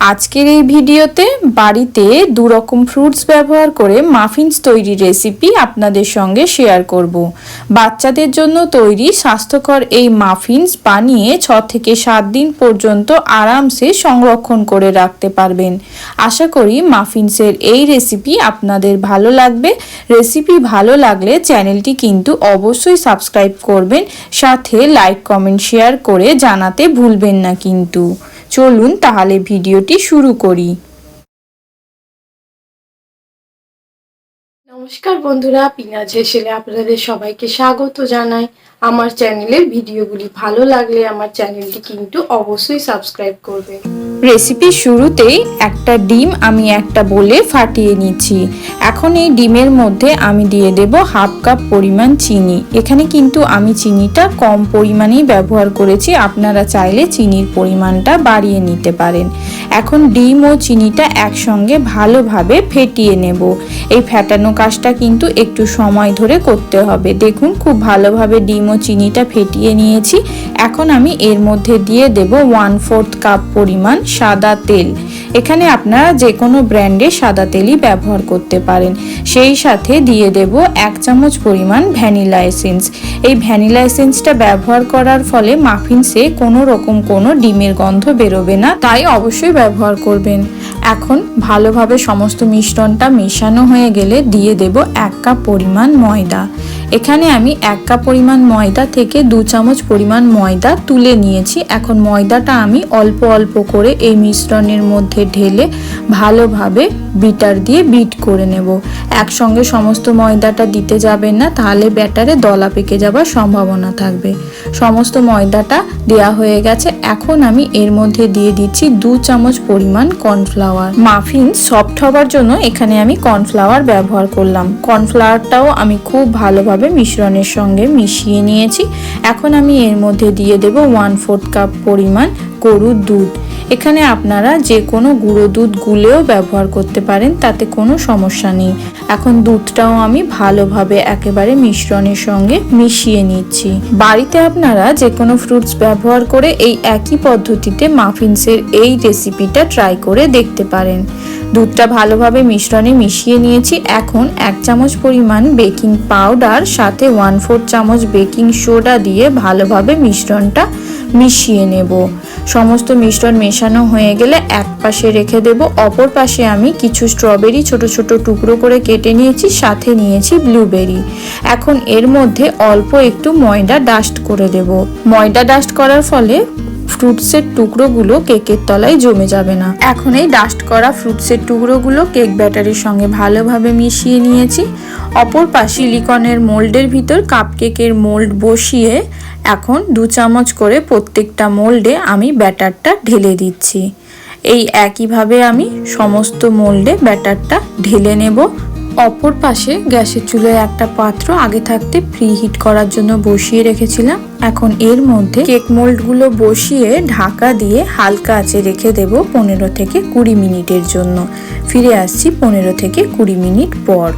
আজকের এই ভিডিওতে বাড়িতে দু রকম ফ্রুটস ব্যবহার করে মাফিনস তৈরি রেসিপি আপনাদের সঙ্গে শেয়ার করব। বাচ্চাদের জন্য তৈরি স্বাস্থ্যকর এই মাফিনস বানিয়ে ছ থেকে সাত দিন পর্যন্ত আরামসে সংরক্ষণ করে রাখতে পারবেন। আশা করি মাফিনসের এই রেসিপি আপনাদের ভালো লাগবে। রেসিপি ভালো লাগলে চ্যানেলটি কিন্তু অবশ্যই সাবস্ক্রাইব করবেন। সাথে লাইক কমেন্ট শেয়ার করে জানাতে ভুলবেন না কিন্তু। চলুন তাহলে ভিডিওটি শুরু করি। নমস্কার বন্ধুরা পিনাজ হেসেলে আপনাদের সবাইকে স্বাগত জানাই। আমার চ্যানেলের ভিডিওগুলি ভালো লাগলে আমার চ্যানেলটি কিন্তু অবশ্যই সাবস্ক্রাইব করবেন। রেসিপির শুরুতেই একটা ডিম আমি একটা বলে ফাটিয়ে নিচ্ছি। এখন এই ডিমের মধ্যে আমি দিয়ে দেব হাফ কাপ পরিমাণ চিনি। এখানে কিন্তু আমি চিনিটা কম পরিমাণেই ব্যবহার করেছি। আপনারা চাইলে চিনির পরিমাণটা বাড়িয়ে নিতে পারেন। এখন ডিম ও চিনিটা একসঙ্গে ভালোভাবে ফেটিয়ে নেব। এই ফেটানো কাজটা কিন্তু একটু সময় ধরে করতে হবে। দেখুন, খুব ভালোভাবে ডিম ও চিনিটা ফেটিয়ে নিয়েছি। এখন আমি এর মধ্যে দিয়ে দেব ওয়ান ফোর্থ কাপ পরিমাণ সাদা তেল। এখানে আপনারা যে কোনো ব্র্যান্ডের সাদা তেলই ব্যবহার করতে পারেন। সেই সাথে দিয়ে দেব এক চামচ পরিমাণ ভ্যানিলা এসেন্স। এই ভ্যানিলা এসেন্সটা ব্যবহার করার ফলে মাফিনসে কোনো রকম কোনো ডিমের গন্ধ বেরোবে না, তাই অবশ্যই ব্যবহার করবেন। এখন ভালোভাবে সমস্ত মিশ্রণটা মেশানো হয়ে গেলে দিয়ে দেব এক কাপ পরিমাণ ময়দা। এখানে আমি এক কাপ পরিমাণ ময়দা থেকে দু চামচ পরিমাণ ময়দা তুলে নিয়েছি। এখন ময়দাটা আমি অল্প অল্প করে এই মিশ্রণের মধ্যে ঢেলে ভালোভাবে বিটার দিয়ে বিট করে নেব। একসঙ্গে সমস্ত ময়দাটা দিতে যাবেন না, তাহলে ব্যাটারে দলা পেকে যাবার সম্ভাবনা থাকবে। সমস্ত ময়দাটা দেয়া হয়ে গেছে এখন আমি এর মধ্যে দিয়ে দিচ্ছি দু চামচ পরিমাণ কর্নফ্লাওয়ার। মাফিন সফট হবার জন্য এখানে আমি কর্নফ্লাওয়ার ব্যবহার করলাম। কর্নফ্লাওয়ারটাও আমি খুব ভালোভাবে মিশ্রণের সঙ্গে মিশিয়ে নিয়েছি। এখন আমি এর মধ্যে দিয়ে দেব ওয়ান ফোর্থ কাপ পরিমাণ গরুর দুধ। এখানে আপনারা যে কোনো গুঁড়ো দুধ গুলেও ব্যবহার করতে পারেন, তাতে কোনো সমস্যা নেই। এখন দুধটাও আমি ভালোভাবে একেবারে মিশ্রণের সঙ্গে মিশিয়ে নিচ্ছি। বাড়িতে আপনারা যে কোনো ফ্রুটস ব্যবহার করে এই একই পদ্ধতিতে মাফিনসের এই রেসিপিটা ট্রাই করে দেখতে পারেন। দুধটা ভালোভাবে মিশ্রণে মিশিয়ে নিয়েছি। এখন এক চামচ পরিমাণ বেকিং পাউডার, সাথে ওয়ান ফোর চামচ বেকিং সোডা দিয়ে ভালোভাবে মিশ্রণটা মিশিয়ে নেব। সমস্ত মিশ্রণ মেশানো হয়ে গেলে এক পাশে রেখে দেব। অপর পাশে আমি কিছু স্ট্রবেরি ছোট ছোট টুকরো করে কেটে নিয়েছি, সাথে নিয়েছি ব্লুবেরি এখন এর মধ্যে অল্প একটু ময়দা ডাস্ট করে দেব। ময়দা ডাস্ট করার ফলে ফ্রুটসের টুকরোগুলো কেকের তলায় জমে যাবে না। এখন এই ডাস্ট করা ফ্রুটসের টুকরোগুলো কেক ব্যাটারের সঙ্গে ভালোভাবে মিশিয়ে নিয়েছি। অপর পাশে সিলিকনের মোল্ডের ভিতর কাপকেকের মোল্ড বসিয়ে এখন দু চামচ করে প্রত্যেকটা মোল্ডে আমি ব্যাটারটা ঢেলে দিচ্ছি। এই একইভাবে আমি সমস্ত মোল্ডে ব্যাটারটা ঢেলে নেব। অপর পাশে গ্যাসের চুলায় একটা পাত্র আগে থাকতে প্রি হিট করার জন্য বসিয়ে রেখেছিলাম। এখন এর মধ্যে কেক মোল্ডগুলো বসিয়ে ঢাকা দিয়ে হালকা আঁচে রেখে দেব পনেরো থেকে কুড়ি মিনিটের জন্য। ফিরে আসছি পনেরো থেকে কুড়ি মিনিট পর।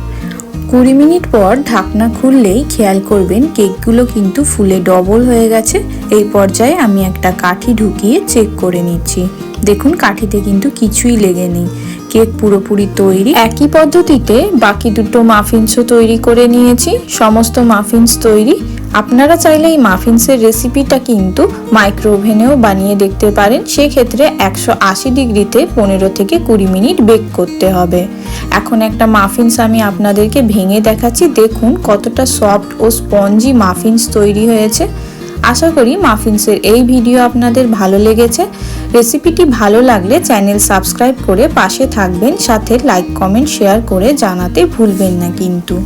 কুড়ি মিনিট পর ঢাকনা খুললেই খেয়াল করবেন কেকগুলো কিন্তু ফুলে ডবল হয়ে গেছে। এই পর্যায়ে আমি একটা কাঠি ঢুকিয়ে চেক করে নিচ্ছি। দেখুন কাঠিতে কিন্তু কিছুই লেগে নেই। কেক পুরোপুরি তৈরি। একই পদ্ধতিতে বাকি দুটো মাফিনসও তৈরি করে নিয়েছি। সমস্ত মাফিনস তৈরি। আপনারা চাইলে এই মাফিনসের রেসিপিটা কিন্তু মাইক্রো ওভেনেও বানিয়ে দেখতে পারেন। সেক্ষেত্রে একশো আশি ডিগ্রিতে পনেরো থেকে কুড়ি মিনিট বেক করতে হবে। এখন একটা মাফিনস আমি আপনাদেরকে ভেঙে দেখাচ্ছি। দেখুন কতটা সফট ও স্পঞ্জি মাফিনস তৈরি হয়েছে। আশা করি মাফিনসের এই ভিডিও আপনাদের ভালো লেগেছে। রেসিপিটি ভালো লাগলে চ্যানেল সাবস্ক্রাইব করে পাশে থাকবেন। সাথে লাইক, কমেন্ট, শেয়ার করে জানাতে ভুলবেন না কিন্তু।